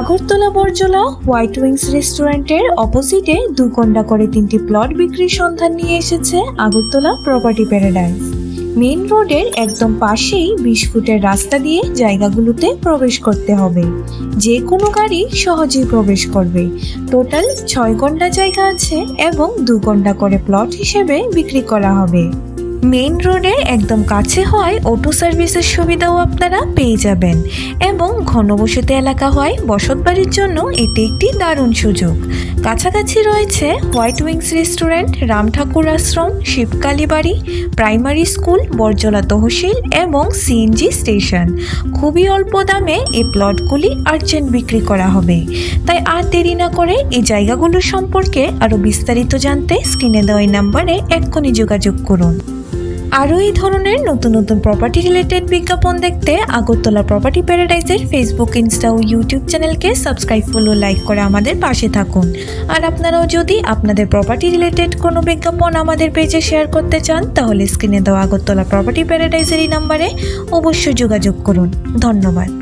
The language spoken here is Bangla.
আগরতলা বরজলা হোয়াইট উইংস রেস্টুরেন্টের অপোজিটে দু ঘণ্টা করে তিনটি প্লট বিক্রির সন্ধান নিয়ে এসেছে আগরতলা প্রপার্টি প্যারাডাইস। মেইন রোডের একদম পাশেই বিশ ফুটের রাস্তা দিয়ে জায়গাগুলোতে প্রবেশ করতে হবে। যে কোনো গাড়ি সহজেই প্রবেশ করবে। টোটাল ছয় ঘণ্টা জায়গা আছে এবং দু ঘণ্টা করে প্লট হিসেবে বিক্রি করা হবে। মেইন রোডের একদম কাছে হয় অটো সার্ভিসের সুবিধাও আপনারা পেয়ে যাবেন এবং ঘনবসতি এলাকা হয় বসতবাড়ির জন্য এটি একটি দারুণ সুযোগ। কাছাকাছি রয়েছে White Wings restaurant Ram Thakur Ashram Shibkali Bari primary school, Borjala tehsil এবং সিএনজি স্টেশন। খুবই অল্প দামে এই প্লটগুলি আর্জেন্ট বিক্রি করা হবে। তাই আর দেরি না করে এই জায়গাগুলো সম্পর্কে আরও বিস্তারিত জানতে স্ক্রিনে দেওয়া নাম্বারে এক্ষুনি যোগাযোগ করুন। আরও এই ধরনের নতুন নতুন প্রপার্টি রিলেটেড বিজ্ঞাপন দেখতে আগরতলা প্রপার্টি প্যারাডাইসের ফেসবুক ইনস্টা ও ইউটিউব চ্যানেলকে সাবস্ক্রাইব ফলো লাইক করে আমাদের পাশে থাকুন। আর আপনারাও যদি আপনাদের প্রপার্টি রিলেটেড কোনো বিজ্ঞাপন আমাদের পেজে শেয়ার করতে চান, তাহলে স্ক্রিনে দেওয়া আগরতলা প্রপার্টি প্যারাডাইসের এই নাম্বারে অবশ্যই যোগাযোগ করুন। ধন্যবাদ।